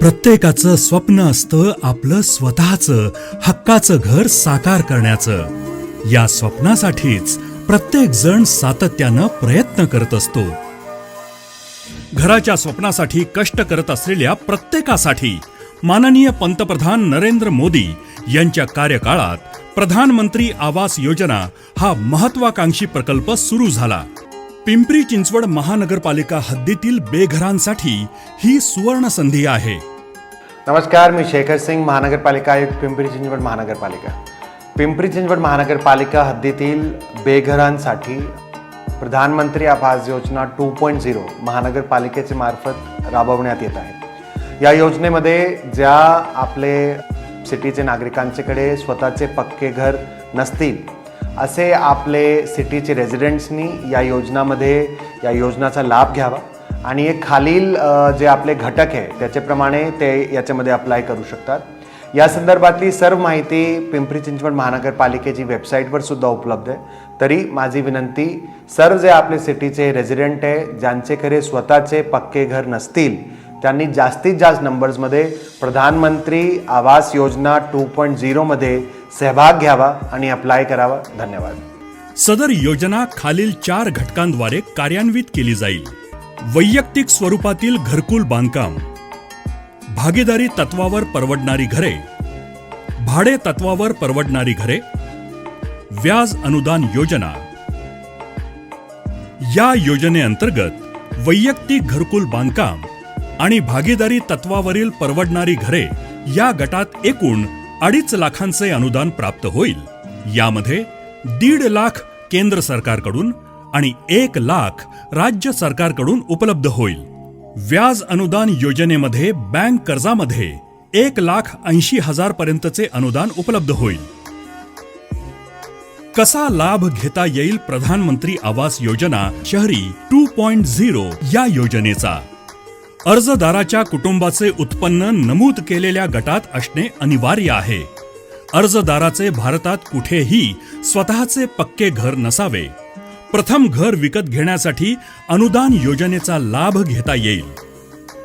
प्रत्येकाचं स्वप्न असतं आपलं स्वतःचं हक्काचं घर साकार करण्याचं. या स्वप्नासाठीच प्रत्येक जण सातत्यानं प्रयत्न करत असतो. घराच्या स्वप्नासाठी कष्ट करत असलेल्या प्रत्येकासाठी माननीय पंतप्रधान नरेंद्र मोदी यांच्या कार्यकाळात प्रधानमंत्री आवास योजना हा महत्वाकांक्षी प्रकल्प सुरू झाला. पिंपरी चिंचवड महानगरपालिका हद्दीतील बेघरांसाठी ही सुवर्ण संधी आहे. नमस्कार मी शेखर सिंग महानगरपालिका आयुक्त पिंपरी चिंचवड महानगरपालिका. पिंपरी चिंचवड महानगरपालिका हद्दीतील बेघरांसाठी प्रधानमंत्री Awas Yojana to point zero महानगरपालिकेचे मार्फत राबवण्यात येत आहे. या योजनेमध्ये ज्या आपले सिटीचे नागरिकांच्याकडे स्वतःचे पक्के घर नसतील असे आपले सिटीचे रेझिडेंट्सनी या योजनामध्ये या योजनाचा लाभ घ्यावा. आणि हे खालील जे आपले घटक आहे त्याच्याप्रमाणे ते याच्यामध्ये अप्लाय करू शकतात. या संदर्भातली सर्व माहिती पिंपरी चिंचवड महानगरपालिकेची वेबसाईटवर सुद्धा उपलब्ध आहे. तरी माझी विनंती सर्व जे आपले सिटीचे रेझिडेंट आहे ज्यांचेकडे स्वतःचे पक्के घर नसतील त्यांनी जास्तीत जास्त नंबर्समध्ये प्रधानमंत्री आवास योजना टू पॉईंट झिरोमध्ये सहभाग घ्यावा आणि अप्लाय करावा. धन्यवाद. सदर योजना खालील चार घटकांद्वारे कार्यान्वित केली जाईल. वैयक्तिक स्वरूपातील घरकुल बांधकाम. भागीदारी तत्वावर परवडणारी घरे. भाडे तत्वावर परवडणारी घरे. व्याज अनुदान योजना. या योजनेअंतर्गत वैयक्तिक घरकुल बांधकाम आणि भागीदारी तत्वावरील परवडणारी घरे या गटात एकूण अडीच लाखांचे अनुदान प्राप्त होईल. यामध्ये दीड लाख केंद्र सरकारकडून आणि एक लाख राज्य सरकारकडून उपलब्ध होईल. व्याज अनुदान योजनेमध्ये बँक कर्जामध्ये एक लाख ऐंशी हजार पर्यंतचे अनुदान उपलब्ध होईल. कसा लाभ घेता येईल प्रधानमंत्री आवास योजना शहरी टू पॉइंट झिरो या योजनेचा? अर्जदाराच्या कुटुंबाचे उत्पन्न नमूद केलेल्या गटात असणे अनिवार्य आहे. अर्जदाराचे भारतात कुठेही स्वतःचे पक्के घर नसावे. प्रथम घर विकत घेण्यासाठी अनुदान योजनेचा लाभ घेता येईल.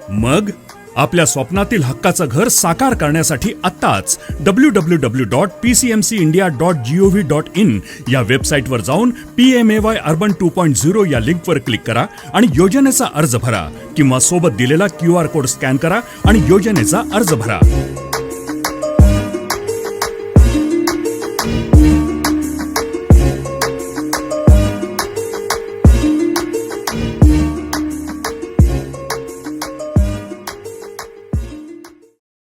मग आपल्या स्वप्नातील हक्काचं घर साकार करण्यासाठी आत्ताच W W W dot P C M C India dot G O V dot in या वेबसाईटवर जाऊन P M A Y urban two point zero या लिंकवर क्लिक करा आणि योजनेचा अर्ज भरा किंवा सोबत दिलेला क्यू आर कोड स्कॅन करा आणि योजनेचा अर्ज भरा.